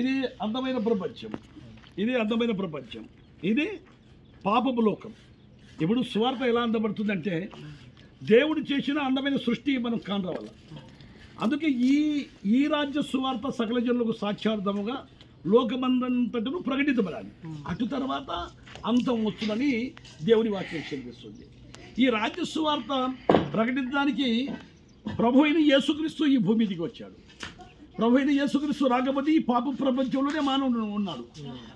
ఇది అందమైన ప్రపంచం. ఇది అందమైన ప్రపంచం. ఇది పాపపు లోకం ఇప్పుడు సువార్త ఎలా అందబడుతుందంటే దేవుడు చేసిన అందమైన సృష్టి మనం కానరావాల? అందుకే ఈ ఈ రాజ్య సువార్త సకల జనులకు సాక్షార్థముగా లోకమందంతటను ప్రకటించబడాలి. అటు తర్వాత అంతం వస్తుందని దేవుని వాక్యం చెల్లిస్తుంది ఈ రాజ్య సువార్త ప్రకటించడానికి ప్రభు అయిన యేసుక్రీస్తు ఈ భూమి దిగి వచ్చాడు. ప్రభుత్వ యేసుక్రీస్తు రాకపోతే ఈ పాప ప్రపంచంలోనే మానవుడు ఉన్నాడు.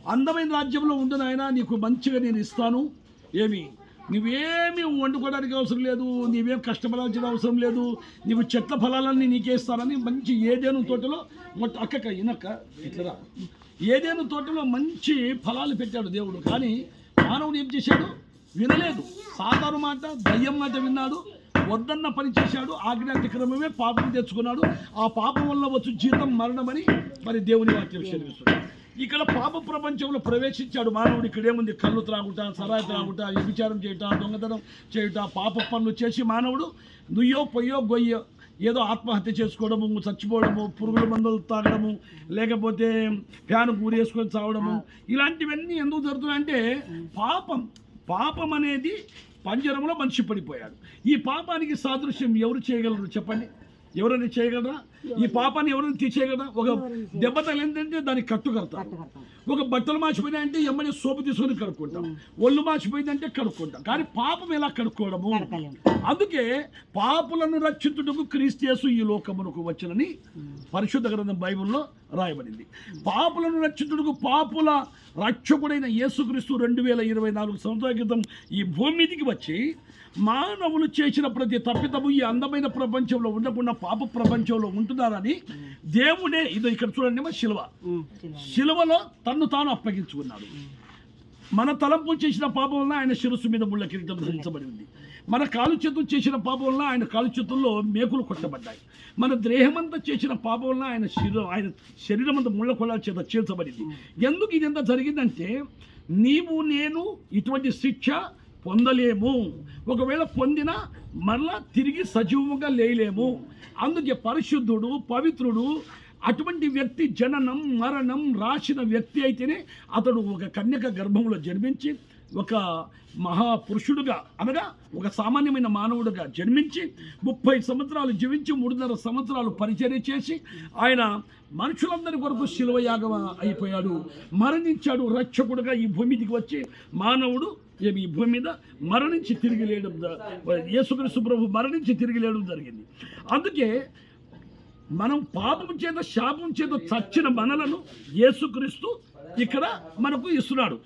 అందమైన రాజ్యంలో ఉండు ఆయన నీకు మంచిగా నేను ఇస్తాను. ఏమి? నువ్వేమి వండుకోవడానికి అవసరం లేదు నీవేం కష్టపడాల్సిన అవసరం లేదు నీవు చెట్ల ఫలాలన్నీ నీకే ఇస్తానని మంచి ఏదేను తోటలో మొట్ట అక్కక ఇనక్క ఇట్లా ఏదేను తోటలో మంచి ఫలాలు పెట్టాడు దేవుడు. కానీ మానవుడు ఏం చేశాడు? వినలేదు. సాధారణ మాట దయ్యం మాట విన్నాడు. వద్దన్న పని చేశాడు. ఆజ్ఞాతిక్రమమే పాపం తెచ్చుకున్నాడు. ఆ పాపం వల్ల వచ్చు జీతం మరణమని మరి దేవుని వాక్యం సెలవిస్తుంది. ఇక్కడ పాప ప్రపంచంలో ప్రవేశించాడు. మానవుడు ఇక్కడ ఏముంది? కళ్ళు త్రాగుట సరాయి త్రాగుట వ్యభిచారం చేయట దొంగతనం చేయుట పాప పనులు చేసి మానవుడు నుయ్యో పొయ్యో గొయ్యో ఏదో ఆత్మహత్య చేసుకోవడము చచ్చిపోవడము పురుగుల మందులు తాగడము లేకపోతే ఫ్యాన్ కూరేసుకొని చావడము ఇలాంటివన్నీ ఎందుకు జరుగుతున్నాయంటే పాపం పాపం అనేది పంజరంలో మనిషి పడిపోయాడు. ఈ పాపానికి సాదృశ్యం ఎవరు చేయగలరు చెప్పండి? ఎవరైనా చేయగలరా? ఈ పాపాన్ని ఎవరైనా తీసేయగలరా? ఒక దెబ్బ తగిలిందంటే దానికి కట్టు కడతారు ఒక బట్టలు మార్చిపోయినా అంటే ఎమ్మని సోపు తీసుకొని కడుక్కుంటాం. ఒళ్ళు మార్చిపోయిందంటే కడుక్కుంటాం. కానీ పాపం ఎలా కడుక్కోవడము? అందుకే పాపులను రక్షించుటకు క్రీస్తేసు ఈ లోకమునకు వచ్చినని పరిశుద్ధ గ్రంథం బైబిల్లో రాయబడింది. పాపులను రక్షించుటకు పాపుల రక్షకుడైన యేసుక్రీస్తు రెండు వేల ఇరవై నాలుగు సంవత్సరాల క్రితం ఈ భూమి మీదికి వచ్చి మానవులు చేసిన ప్రతి తప్పితము ఈ అందమైన ప్రపంచంలో ఉండకుండా పాప ప్రపంచంలో ఉంటున్నారని దేవుడే ఇది ఇక్కడ చూడండి మా శిలువ. శిలువలో తన్ను తాను అప్పగించుకున్నాడు. మన తలంపు చేసిన పాపం వల్ల ఆయన శిరస్సు మీద ముళ్ళ కిరీటం ధరించబడి ఉంది. మన కాలు చేతులు చేసిన పాపం వల్ల ఆయన కాలు చేతుల్లో మేకులు కొట్టబడ్డాయి. మన దేహమంతా చేసిన పాపం వల్ల ఆయన శరీరం ఆయన శరీరం అంతా ముళ్ళ కొళ్ళ చేత చీల్చబడింది. ఎందుకు ఇదంతా జరిగిందంటే నీవు నేను ఇటువంటి శిక్ష పొందలేము. ఒకవేళ పొందినా మరలా తిరిగి సజీవముగా లేయలేము. అందుకే పరిశుద్ధుడు పవిత్రుడు అటువంటి వ్యక్తి జననం మరణం రాసిన వ్యక్తి అయితేనే అతడు ఒక కన్యక గర్భంలో జన్మించి ఒక మహాపురుషుడుగా అనగా ఒక సామాన్యమైన మానవుడుగా జన్మించి ముప్పై సంవత్సరాలు జీవించి మూడున్నర సంవత్సరాలు పరిచర్య చేసి ఆయన మనుషులందరి కొరకు శిలువయాగం అయిపోయాడు. మరణించాడు రక్షకుడుగా ఈ భూమిదికి వచ్చి మానవుడు ఈ భూమి మీద మరణించి తిరిగి లేయడం యేసుక్రీస్తు ప్రభు మరణించి తిరిగి లేయడం జరిగింది. అందుకే మనం పాపం చేత శాపం చేత చచ్చిన మనలను యేసుక్రీస్తు ఇక్కడ మనకు ఇస్తున్నాడు.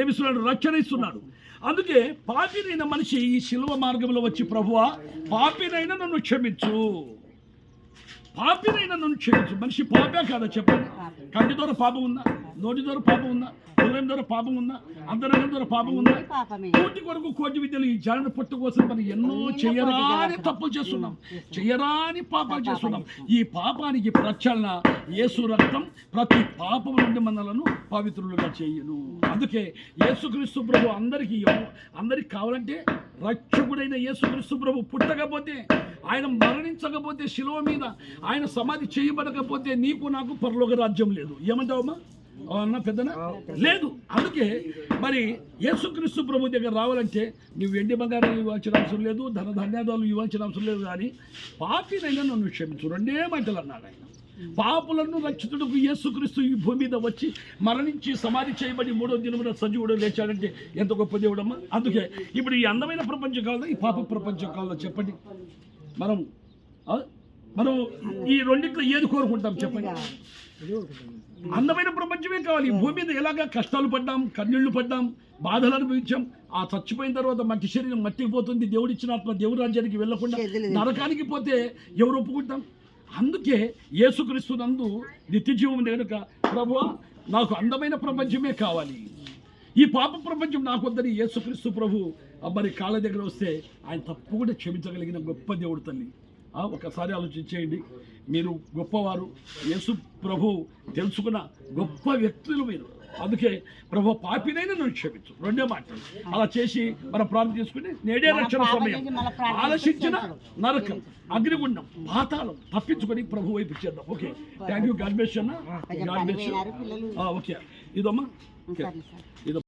ఏమిస్తున్నాడు రక్షణ ఇస్తున్నాడు. అందుకే పాపినైన మనిషి ఈ శిలువ మార్గంలో వచ్చి ప్రభువా పాపినైనా నన్ను క్షమించు. పాపినైనా నన్ను క్షమించు. మనిషి పాపే కాదా చెప్పండి. కంటి ద్వారా పాపం ఉందా? నోటి ద్వారా పాపం ఉందా? హృదయం ద్వారా పాపం ఉందా? అంతరంగం ద్వారా పాపం ఉందా? కోటి కొరకు కోటి విద్యలు ఈ జాన పట్టు కోసం మనం ఎన్నో చేయరాని తప్పులు చేస్తున్నాం. చేయరాని పాపాలు చేస్తున్నాం. ఈ పాపానికి ప్రచలన యేసు రక్తం ప్రతి పాపం నుండి మనలను పవిత్రులుగా చేయను. అందుకే యేసుక్రీస్తు ప్రభు అందరికీ అందరికి కావాలంటే రక్షకుడైన యేసుక్రీస్తు ప్రభు పుట్టకపోతే ఆయన మరణించకపోతే శిలువ మీద ఆయన సమాధి చేయబడకపోతే నీకు నాకు పరలోక రాజ్యం లేదు. ఏమంటావమ్మా? అన్న పెద్దనా? లేదు. అందుకే మరి యేసుక్రీస్తు ప్రభు దగ్గర రావాలంటే నువ్వు వెండి బంగారాలు ఇవ్వాల్సిన అవసరం లేదు ధన ధాన్యాదాలు ఇవ్వాల్సిన అవసరం లేదు కానీ పాపినైనా నన్ను క్షమించు. రెండే మాటలు అన్నాడు ఆయన. పాపులను రక్షితుడుకు యేసుక్రీస్తు ఈ భూమి మీద వచ్చి మరణించి సమాధి చేయబడి మూడో దినమున సజీవుడు లేచాడంటే ఎంత గొప్ప దేవుడమ్మా? అందుకే ఇప్పుడు ఈ అందమైన ప్రపంచం కావాలా ఈ పాప ప్రపంచం కావాలా చెప్పండి. మనం? మనం ఈ రెండిట్లో ఏది కోరుకుంటాం చెప్పండి? అందమైన ప్రపంచమే కావాలి. ఈ భూమి మీద ఎలాగా కష్టాలు పడ్డాం కన్నీళ్ళు పడ్డాం బాధలు అనుభవించాం ఆ చచ్చిపోయిన తర్వాత మట్టి శరీరం మట్టికి పోతుంది దేవుడిచ్చిన ఆత్మ దేవుడి రాజ్యానికి వెళ్ళకుండా నరకానికి పోతే ఎవరు ఒప్పుకుంటాం? అందుకే యేసుక్రీస్తు నందు నిత్య జీవం కనుక ప్రభు నాకు అందమైన ప్రపంచమే కావాలి. ఈ పాప ప్రపంచం నాకు వద్దని యేసుక్రీస్తు ప్రభు మరి కాళ్ళ దగ్గర వస్తే ఆయన తప్పకుండా క్షమించగలిగిన గొప్ప దేవుడు తల్లి. ఒకసారి ఆలోచించేయండి. మీరు గొప్పవారు యేసు ప్రభు తెలుసుకున్న గొప్ప వ్యక్తులు మీరు. అందుకే ప్రభు పాపినైనా నువ్వు క్షమించు. రెండే మాటలు. అలా చేసి మనం ప్రార్థన చేసుకుని నేడే రక్షణ సమయం. చేస్తాడు. నరకం అగ్నిగుండం పాతాళం తప్పించుకొని ప్రభు వైపు చేద్దాం. Okay. Thank you god best అన్న. God okay. ఇదమ్మా. ఇది